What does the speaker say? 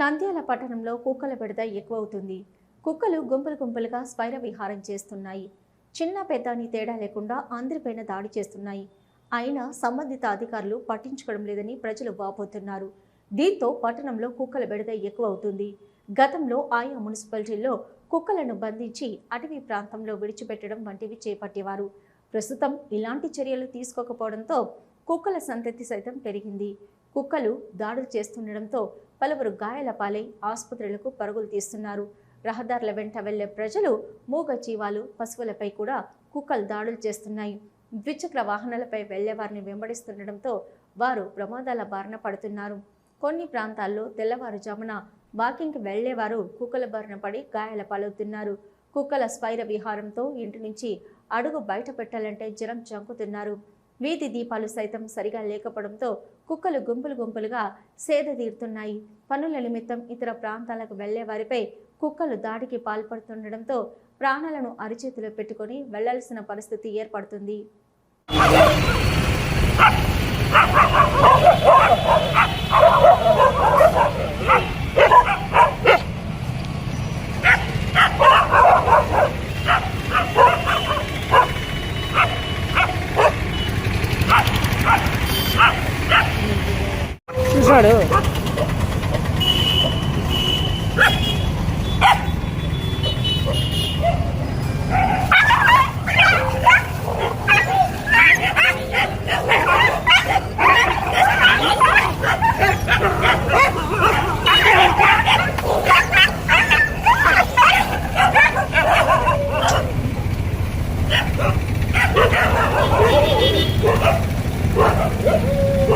నంద్యాల పట్టణంలో కుక్కల విడత ఎక్కువ అవుతుంది కుక్కలు గుంపులు గుంపులుగా స్వైర విహారం చేస్తున్నాయి. చిన్న పెద్ద అని తేడా లేకుండా అందరిపైన దాడి చేస్తున్నాయి. అయినా సంబంధిత అధికారులు పట్టించుకోవడం లేదని ప్రజలు వాపోతున్నారు. దీంతో పట్టణంలో కుక్కల బెడద ఎక్కువ అవుతుంది గతంలో ఆయా మున్సిపాలిటీల్లో కుక్కలను బంధించి అటవీ ప్రాంతంలో విడిచిపెట్టడం వంటివి చేపట్టేవారు. ప్రస్తుతం ఇలాంటి చర్యలు తీసుకోకపోవడంతో కుక్కల సంతతి సైతం పెరిగింది. కుక్కలు దాడులు చేస్తుండడంతో పలువురు గాయాల పాలై ఆసుపత్రులకు పరుగులు తీస్తున్నారు. రహదారుల వెంట వెళ్ళే ప్రజలు మూగ జీవాలు పశువులపై కూడా కుక్కలు దాడులు చేస్తున్నాయి. ద్విచక్ర వాహనాలపై వెళ్ళే వారిని వెంబడిస్తుండడంతో వారు ప్రమాదాల బారిన పడుతున్నారు. కొన్ని ప్రాంతాల్లో తెల్లవారుజామున వాకింగ్కి వెళ్ళేవారు కుక్కల బారిన పడి గాయాల పాలవుతున్నారు. కుక్కల స్వైర విహారంతో ఇంటి నుంచి అడుగు బయట పెట్టాలంటే జనం చంకుతున్నారు. వీధి దీపాలు సైతం సరిగా లేకపోవడంతో కుక్కలు గుంపులు గుంపులుగా సేద తీరుతున్నాయి. పనుల నిమిత్తం ఇతర ప్రాంతాలకు వెళ్ళే వారిపై కుక్కలు దాడికి పాల్పడుతుండడంతో ప్రాణాలను అరిచేతిలో పెట్టుకొని వెళ్ళాల్సిన పరిస్థితి ఏర్పడుతుంది. వాడు Yeah.